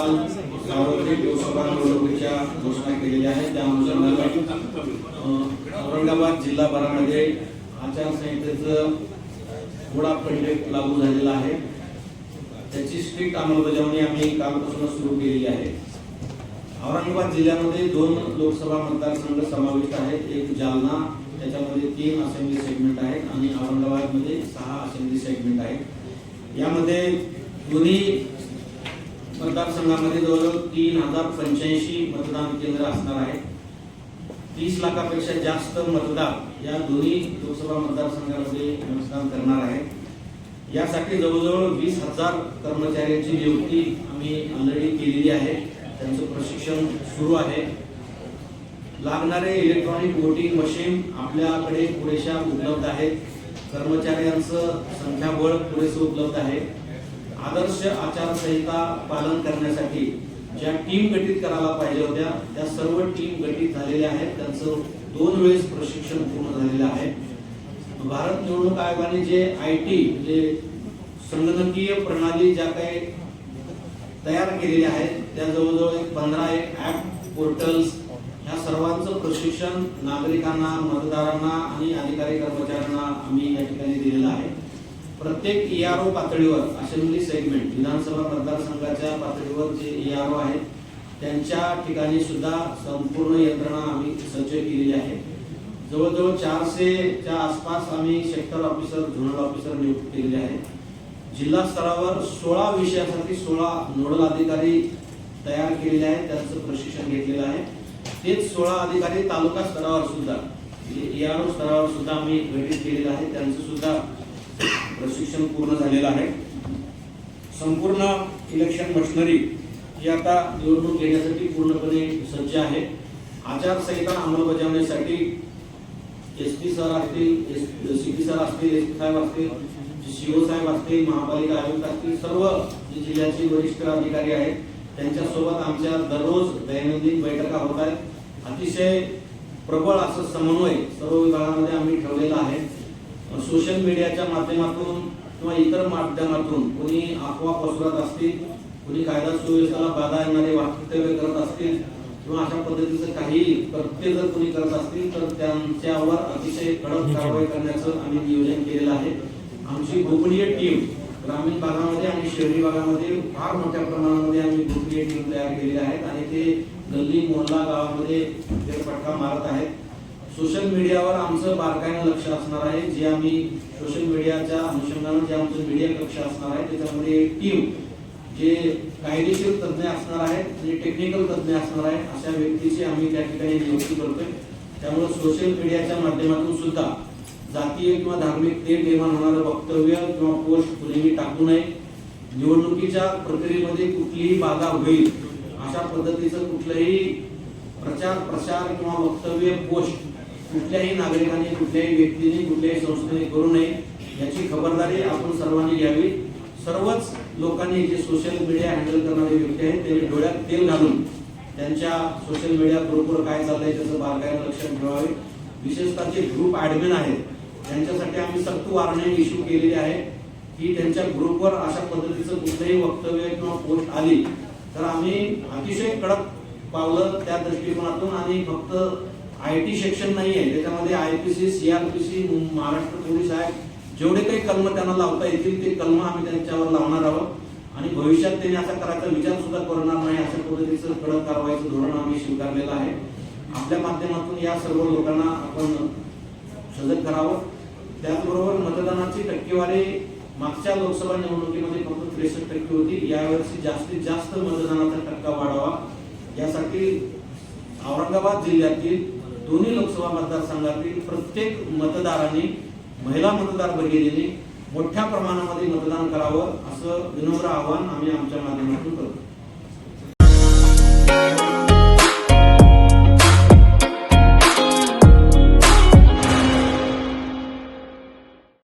काल सार्वत्रिक लोकसभा निवडणुकीच्या घोषणा केलेल्या आहेत. त्या अनुषंगाने औरंगाबाद जिल्हाभरामध्ये आचारसंहितेचं थोडा कंटेक्ट लागू झालेला आहे. त्याची स्ट्रिक्ट अंमलबजावणी आम्ही कालपासून सुरू केलेली आहे. औरंगाबाद जिल्ह्यामध्ये दोन लोकसभा मतदारसंघ समाविष्ट आहेत. एक जालना त्याच्यामध्ये तीन असेंब्ली सेगमेंट आहेत आणि औरंगाबादमध्ये सहा असेंब्ली सेगमेंट आहेत. यामध्ये दोन्ही मतदारसंघामध्ये जवळजवळ तीन हजार पंच्याऐंशी मतदान केंद्र असणार आहे तीस लाखापेक्षा जास्त मतदार या दोन्ही लोकसभा मतदारसंघामध्ये मतदान करणार आहेत. यासाठी जवळजवळ वीस हजार कर्मचाऱ्यांची नियुक्ती आम्ही ऑलरेडी केलेली आहे. त्यांचं प्रशिक्षण सुरू आहे. लागणारे इलेक्ट्रॉनिक वोटिंग मशीन आपल्याकडे पुरेशा उपलब्ध आहेत. कर्मचाऱ्यांचं संख्याबळ पुरेसं उपलब्ध आहे. आदर्श आचारसंहिता पालन करण्यासाठी ज्या टीम गठीत करायला पाहिजे होत्या त्या सर्व टीम गठीत झालेल्या आहेत. त्यांचं दोन वेळेस प्रशिक्षण पूर्ण झालेलं आहे. भारत निवडणूक आयोगाने जे आय टी म्हणजे संगणकीय प्रणाली ज्या काही तयार केलेल्या आहेत त्या जवळजवळ एक पंधरा एक ॲप पोर्टल्स ह्या सर्वांचं प्रशिक्षण नागरिकांना मतदारांना आणि अधिकारी कर्मचाऱ्यांना आम्ही या ठिकाणी दिलेलं आहे. प्रत्येक ईआरओ पातळीवर असेंब्ली सेगमेंट विधानसभा मतदारसंघाच्या पातळीवर जे ईआरओ आहेत त्यांच्या ठिकाणी सुद्धा संपूर्ण यंत्रणा आम्ही सज्ज केलेली आहे. जवळजवळ चारशेच्या आसपास आम्ही सेक्टर ऑफिसर झोनल ऑफिसर नियुक्त केलेले आहेत. जिल्हा स्तरावर सोळा विषयासाठी सोळा नोडल अधिकारी तयार केलेले आहेत त्यांचं प्रशिक्षण घेतलेलं आहे. तेच सोळा अधिकारी तालुका स्तरावर सुद्धा म्हणजे एआरओ स्तरावर सुद्धा आम्ही गठीत केलेलं आहे. त्यांचं सुद्धा प्रशिक्षण पूर्ण झालेलं आहे. संपूर्ण इलेक्शन मशिनरी ही आता निवडणूक घेण्यासाठी पूर्णपणे सज्ज आहे. आचारसंहिता अंमलबजावणीसाठी एस पी सर असतील सी पी सर असतील एस पी साहेब असतील सीओ साहेब असतील महापालिका आयुक्त असतील सर्व जे जिल्ह्याचे वरिष्ठ अधिकारी आहेत त्यांच्यासोबत आमच्या दररोज दैनंदिन बैठका होत आहेत. अतिशय प्रबळ असं समन्वय सर्व विभागामध्ये आम्ही ठेवलेला आहे. सोशल मीडियाच्या माध्यमातून किंवा इतर माध्यमातून कोणी अफवा पसरत असतील कोणी कायदा सुव्यवस्थेला बाधा येणारे वक्तव्य करत असतील किंवा अशा पद्धतीचं काही कृत्य जर कोणी करत असतील तर त्यांच्यावर अतिशय कडक कारवाई करण्याचं आम्ही नियोजन केलेलं आहे. आमची गोपनीय टीम ग्रामीण भागामध्ये आणि शहरी भागामध्ये फार मोठ्या प्रमाणामध्ये आम्ही गोपनीय टीम तयार केलेली आहेत आणि ते गल्ली मोहल्ला गावामध्ये ते फटका मारत आहेत सोशल मीडियावर आमचं बारकाईनं लक्ष असणार आहे. जे आम्ही सोशल मीडियाच्या अनुषंगानं जे आमचं मीडिया कक्ष असणार आहे त्याच्यामध्ये एक टीम जे कायदेशीर तज्ज्ञ असणार आहेत आणि टेक्निकल तज्ज्ञ असणार आहेत अशा व्यक्तीची आम्ही त्या ठिकाणी नियुक्ती करतोय. त्यामुळे सोशल मीडियाच्या माध्यमातून सुद्धा जातीय किंवा धार्मिक ते निर्माण होणारं वक्तव्य किंवा पोस्ट कुणीही टाकू नये. निवडणुकीच्या प्रक्रियेमध्ये कुठलीही बाधा होईल अशा पद्धतीचं कुठलंही प्रचार प्रसार किंवा वक्तव्य पोस्ट कुठल्याही नागरिकांनी कुठल्याही व्यक्तीने कुठल्याही संस्थेने करू नये याची खबरदारी आपण सर्वांनी घ्यावी. सर्वच लोकांनी जे सोशल मीडिया हँडल करणारे व्यक्ती आहेत त्यांनी डोळ्यात तेल घालून त्यांच्या सोशल मीडिया ग्रुपवर काय चाललंय त्याचं बारकाईनं लक्ष ठेवावे. विशेषतः जे ग्रुप ऍडमिन आहेत त्यांच्यासाठी आम्ही सक्त वारणे इश्यू केलेली आहे की त्यांच्या ग्रुपवर अशा पद्धतीचं कुठलंही वक्तव्य किंवा पोस्ट आली तर आम्ही अतिशय कडक पावलं त्या दृष्टिकोनातून आणि फक्त आय टी सेक्शन नाही आहे. त्याच्यामध्ये I P C CRPC Maharashtra police आहे जेवढे काही कलम त्यांना लावता येतील ते कलम आम्ही त्यांच्यावर लावणार आहोत. आणि भविष्यात त्यांनी असा करायचा विचार सुद्धा करणार नाही. अशा पद्धतीचं कडक कारवाईचं धोरण आम्ही स्वीकारलेलं आहे. आपल्या माध्यमातून या सर्व लोकांना आपण सजग करावं. त्याचबरोबर मतदानाची टक्केवारी मागच्या लोकसभा निवडणुकीमध्ये फक्त त्रेसष्ट टक्के होती. यावर्षी जास्तीत जास्त मतदानाचा टक्का वाढावा. यासाठी औरंगाबाद जिल्ह्यातील दोन्ही लोकसभा मतदारसंघातील प्रत्येक मतदारांनी महिला मतदार भगिनीने मोठ्या प्रमाणामध्ये मतदान करावं असं विनम्र आवाहन आम्ही आमच्या माध्यमातून करतो.